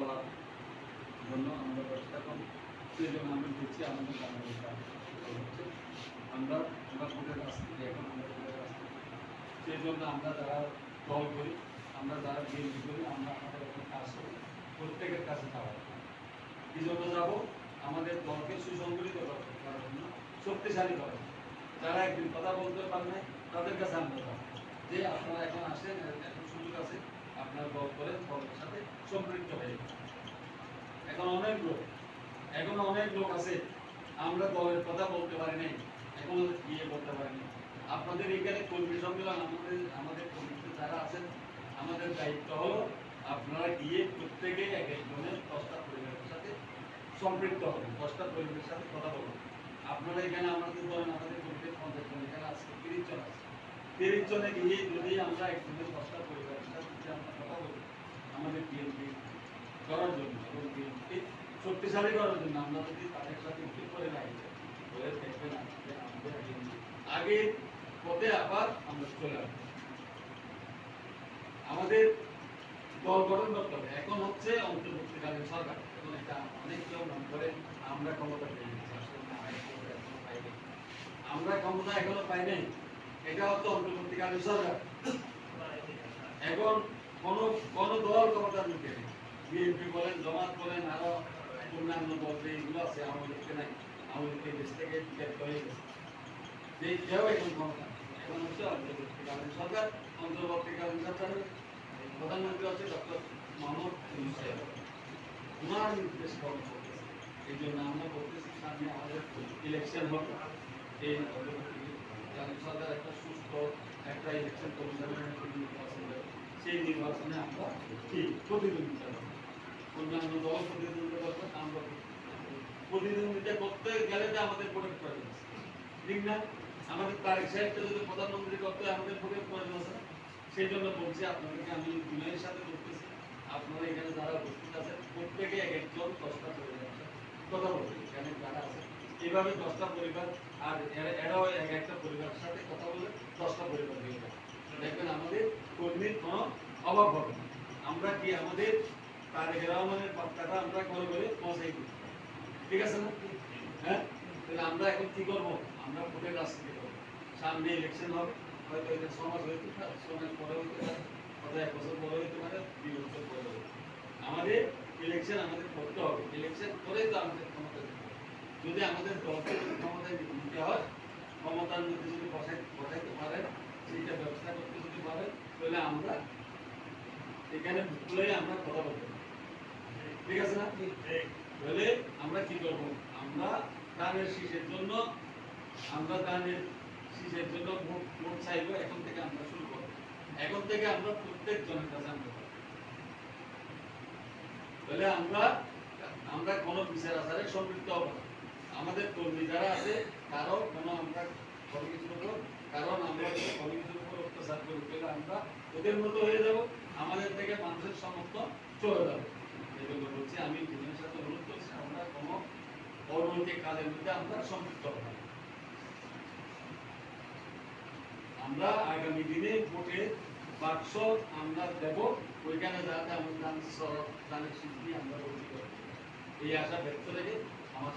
করার জন্য আমরা ব্যবস্থা করব। সেই জন্য আমি বলছি আমাদের বাংলাদেশ হচ্ছে। আমরা আমরা ভোটের এখন আমরা ভোটের সেই জন্য আমরা যারা দল করি, আমরা যারা বিএনপি করি, আমরা আমাদের একটা কাজ করি। প্রত্যেকের কাছে যাওয়া। এই জন্য যাব, আমাদের দলকে সুসংগঠিত করার জন্য, শক্তিশালী জন্য। যারা একদিন কথা বলতে পারে তাদের কাছে আমরা যে আপনারা এখন আসেন এখন সুযোগ আছে আপনার দল সাথে সম্পৃক্ত হয়ে। এখন অনেক লোক, এখন অনেক লোক আছে, আমরা দলের কথা বলতে পারি নাই, এখন গিয়ে বলতে পারি নাই। আপনাদের এখানে কর্মী সম্মেলন, আমাদের আমাদের কর্মীতে যারা আছেন, আমাদের দায়িত্ব হলো আপনারা গিয়ে প্রত্যেকে এক একজনের দশটা পরিবারের সাথে সম্পৃক্ত হবেন, দশটা পরিবারের সাথে কথা বলবেন। আপনারা এখানে আমাদের ধরেন আমাদের কর্মীতে পঞ্চাশ জন, এখানে আজকে তিরিশ জন আছে। তিরিশ জনে গিয়ে যদি আমরা একজনের দশটা পরিবারের সাথে যদি আমরা কথা বলি আমাদের বিএনপি করার জন্য শক্তিশালী করার জন্য আমরা যদি তাদের সাথে উঠে করে আমাদের আগে- পথে আবার আমরা চলে আসব। আমাদের দল গঠন করতে হবে। এখন হচ্ছে অন্তর্বর্তীকালীন সরকার এবং এটা অনেক কেউ মনে করে আমরা ক্ষমতা পেয়ে আমরা ক্ষমতা এখনও ক্ষমতা এখনও পাই নাই এটা হচ্ছে অন্তর্বর্তীকালীন সরকার। এখন কোন কোন দল ক্ষমতার মুখে নেই। বিএনপি বলেন, জামাত বলেন, আরও অন্যান্য দল যে এগুলো আছে, আওয়ামী লীগকে নাই, আওয়ামী লীগের দেশ থেকে বিদায় হয়ে গেছে। যে কেউ এখন ক্ষমতা। এখন হচ্ছে অন্তর্বর্তীকালীন সরকার অন্তর্বর্তীকালীন সরকারের প্রধানমন্ত্রী হচ্ছে ডক্টর মোহাম্মদ সাহেব। ওনার নির্দেশ পালন করতেছে। এই জন্য আমরা বলতেছি, সামনে আমাদের ইলেকশন হবে। এই অন্তর্বর্তীকালীন সরকার একটা সুস্থ, একটা ইলেকশন কমিশনের নির্বাচন সেই নির্বাচনে আমরা কি প্রতিদ্বন্দ্বিতা করব? অন্যান্য দল প্রতিদ্বন্দ্বিতা করতে গেলে তো আমাদের প্রয়োজন আছে ঠিক না আমাদের সাহেবকে যদি প্রধানমন্ত্রী করতে আমাদের প্রয়োজন আছে সেই জন্য বলছি আপনাদেরকে আমি বিনয়ের সাথে আপনারা এখানে যারা উপস্থিত আছেন প্রত্যেকে এক একজন দশটা এখানে যারা আছে এইভাবে দশটা পরিবার আর এরাও এক একটা পরিবারের সাথে কথা বলে দশটা পরিবার দেখবেন আমাদের কর্মীর কোনো অভাব হবে না আমরা কি আমাদের তারেক রহমানের বার্তাটা আমরা ঘরে ঘরে পৌঁছাই দিই। ঠিক আছে না? হ্যাঁ? তাহলে আমরা এখন কি করব? আমরা ভোটের রাজনীতি করব। সামনে ইলেকশন হবে, হয়তো এটা মাস হইতে পারে ছ পরে হইতে পারে হয়তো এক বছর পরে হইতে পারে, দুই বছর পরে হইতে আমাদের ইলেকশন আমাদের করতে হবে। ইলেকশন করেই তো আমাদের ক্ষমতা যদি আমাদের দলকে ক্ষমতায় নিতে হয়, ক্ষমতার মধ্যে যদি বসাই, বসাইতে পারেন, সেইটা ব্যবস্থা করতে যদি পারেন, তাহলে আমরা এখানে ভুলে আমরা কথা বলতে পারি। ঠিক আছে না? তাহলে আমরা কি আমরা শীষের জন্য, আমরা শীষের জন্য ভোট ভোট এখন থেকে আমরা শুরু এখন থেকে আমরা প্রত্যেক জনের কাছে তাহলে আমরা আমরা কোনো বিচার আচারে সম্পৃক্ত হব। আমাদের কর্মী যারা আছে, তারাও কোনো আমরা কোনো কারণ আমরা কোনো কিছুর উপর অত্যাচার করি আমরা ওদের মতো হয়ে যাব। আমাদের থেকে মানুষের সমর্থন চলে যাবে। আমি সাথে অনুরোধ করছি, আমরা কোনো অনৈতিক কাজের মধ্যে আমরা সম্পৃক্ত হব আমরা আগামী দিনে ভোটে বাক্স আমরা দেব, ওইখানে যাতে আমরা এই আশা ব্যক্ত রেখে আমার